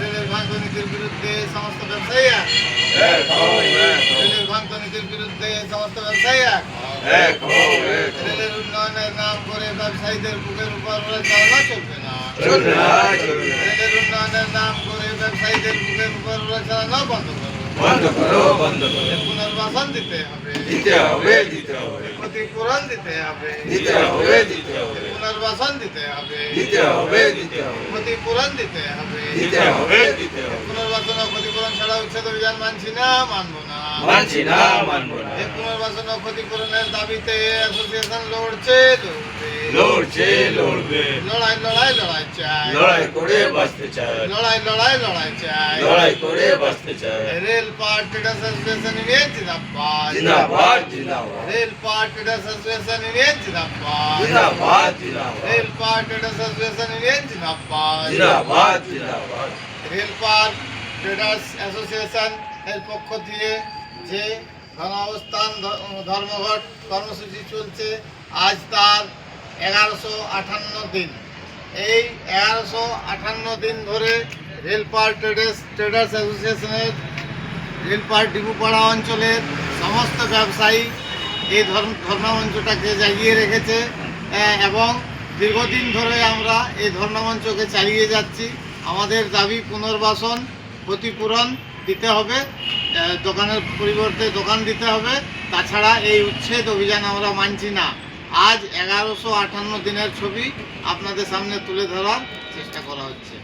রেলের ভাঙন নীতির বিরুদ্ধে সমস্ত ব্যবসায়ী এক রেলের ভাঙন নীতির বিরুদ্ধে সমস্ত ব্যবসায়ী এক এক হো এক হো রেলের উন্নয়নের নাম করে ব্যবসায়ীদের বুকের উপর ওরা চলবে না চলবে না চলবে না রেলের উন্নয়নের নাম করে ব্যবসায়ীদের বুকের উপর ওরা চালানো বন্ধ করো বন্ধ করো বন্ধ করো। পুনর্বাসন দিতে হবে। দিতে হবে দিতে হবে। ক্ষতিপূরণ দিতে হবে। দিতে হবে দিতে হবে। পুনর্বাসন দিতে হবে। দিতে হবে দিতে হবে। ক্ষতিপূরণ দিতে হবে। দিতে হবে দিতে হবে। পুনর্বাসন ও ক্ষতিপূরণ ছাড়া উচ্ছেদ অভিযান মানছি না মানবো না। মানছি না মানবো না। পুনর্বাসন ও ক্ষতিপূরণের দাবিতে অ্যাসোসিয়েশন লড়ছে লড়বে লড়ছে লড়বে? লড়াই লড়াই লড়াই চাই। লড়াই করে বাঁচতে চায় লড়াই লড়াই লড়াই চাই। লড়াই করে বাঁচতে চায় রেল পার ট্রেডার্স অ্যাসোসিয়েশন জিন্দাবাদ। জিন্দাবাদ জিন্দাবাদ। রেল পার ট্রেডার্স অ্যাসোসিয়েশন জিন্দাবাদ। জিন্দাবাদ জিন্দাবাদ। রেল পার ট্রেডার্স অ্যাসোসিয়েশন জিন্দাবাদ। জিন্দাবাদ জিন্দাবাদ। রেল পার ট্রেডার্স অ্যাসোসিয়েশন এর পক্ষ দিয়ে যে ধর্মাবস্থান ধর্মঘট কর্মসূচি চলছে আজ তার এগারোশো আটান্ন দিন। এই এগারোশো আটান্ন দিন ধরে রেলপার ট্রেডার্স ট্রেডার্স অ্যাসোসিয়েশনের রেলপার ডিবুপাড়া অঞ্চলের সমস্ত ব্যবসায়ী এই ধর্ম, ধর্মমঞ্চটাকে জাগিয়ে রেখেছে এবং দীর্ঘদিন ধরে আমরা এই ধর্মমঞ্চকে চালিয়ে যাচ্ছি। আমাদের দাবি পুনর্বাসন, ক্ষতিপূরণ দিতে হবে দোকানের পরিবর্তে দোকান দিতে হবে। তাছাড়া এই উচ্ছেদ অভিযান আমরা মানছি না। আজ এগারোশো আটান্ন দিনের ছবি আপনাদের সামনে তুলে ধরার চেষ্টা করা হচ্ছে।